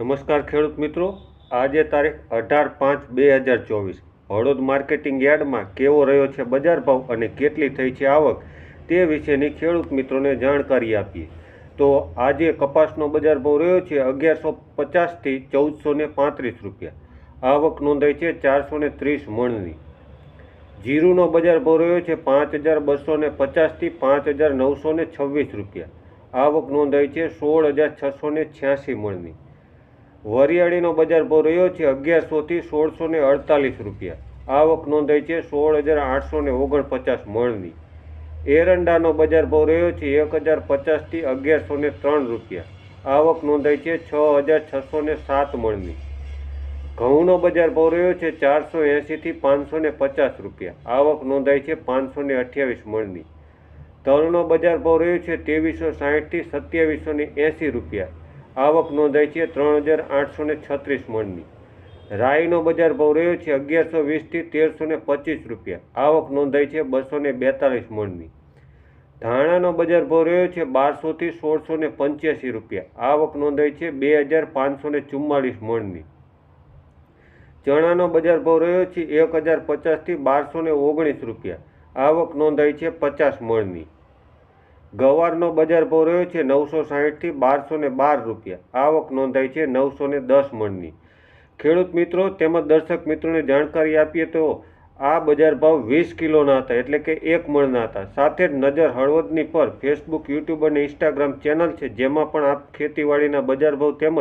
નમસ્કાર ખેડૂત મિત્રો. આજે તારીખ અઢાર પાંચ બે હજાર ચોવીસ. હળોદ માર્કેટિંગ યાર્ડમાં કેવો રહ્યો છે બજાર ભાવ અને કેટલી થઈ છે આવક તે વિશેની ખેડૂત મિત્રોને જાણકારી આપીએ. તો આજે કપાસનો બજાર ભાવ રહ્યો છે અગિયારસો પચાસથી ચૌદસો ને પાંત્રીસ રૂપિયા. આવક નોંધાઈ છે ચારસો ને ત્રીસ મણની. જીરુનો બજાર ભાવ રહ્યો છે પાંચ હજાર બસો ને પચાસથી પાંચ હજાર નવસો ને છવ્વીસ રૂપિયા. આવક નોંધાઈ છે સોળ હજાર છસો ને છ્યાસી મણની. વરિયાળીનો બજાર ભાવ રહ્યો છે અગિયારસોથી સોળસો ને અડતાલીસ રૂપિયા. આવક નોંધાઈ છે સોળ હજાર આઠસો ને ઓગણપચાસ મણની. એરંડાનો બજાર ભાવ રહ્યો છે એક હજાર પચાસથી અગિયારસો ને ત્રણ રૂપિયા. આવક નોંધાઈ છે છ હજાર છસો ને સાત મણની. ઘઉંનો બજાર ભાવ રહ્યો છે ચારસો એંશીથી પાંચસો ને પચાસ રૂપિયા. આવક નોંધાઈ છે પાંચસો ને અઠ્યાવીસ મણની. તલનો બજાર ભાવ રહ્યો છે ત્રેવીસો સાહીઠથી સત્યાવીસો ને એંસી રૂપિયા. આવક નોંધાઈ છે ત્રણ હજાર આઠસો ને છત્રીસ મણની. રાઈનો બજાર ભાવ રહ્યો છે અગિયારસો વીસથી તેરસો ને પચીસ રૂપિયા. આવક નોંધાઈ છે બસો ને બેતાલીસ મણની. ધાણાનો બજાર ભાવ રહ્યો છે બારસોથી સોળસો ને પંચ્યાસી રૂપિયા. આવક નોંધાઈ છે બે હજાર પાંચસો ને ચુમ્માલીસ મણની. ચણાનો બજાર ભાવ રહ્યો છે એક હજાર પચાસથી બારસો ને ઓગણીસ રૂપિયા. આવક નોંધાઈ છે પચાસ મણની. ગવારનો બજાર ભાવ રહ્યો છે નવસો સાહીઠથી બારસો ને બાર રૂપિયા. આવક નોંધાઈ છે નવસો ને દસ મણની. ખેડૂત મિત્રો તેમજ દર્શક મિત્રોને જાણકારી આપીએ તો આ બજાર ભાવ વીસ કિલોના હતા, એટલે કે એક મણના હતા. સાથે જ નજર હળવદની પર ફેસબુક, યુટ્યુબ અને ઇન્સ્ટાગ્રામ ચેનલ છે, જેમાં પણ આપ ખેતીવાડીના બજાર ભાવ તેમજ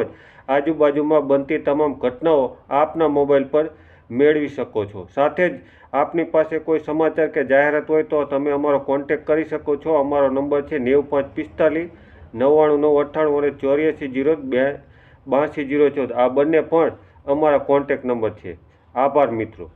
આજુબાજુમાં બનતી તમામ ઘટનાઓ આપના મોબાઈલ પર મેળવી શકો છો. સાથે જ આપની પાસે કોઈ સમાચાર કે જાહેરાત હોય તો તમે અમારો કોન્ટેક કરી શકો છો. અમારો નંબર છે નેવું પાંચ પિસ્તાલીસ, નવ્વાણું નવ અઠ્ઠાણું અને ચોર્યાસી જીરો બે, બાસી જીરો ચૌદ આ બંને પણ અમારા કોન્ટેક નંબર છે. આભાર મિત્રો.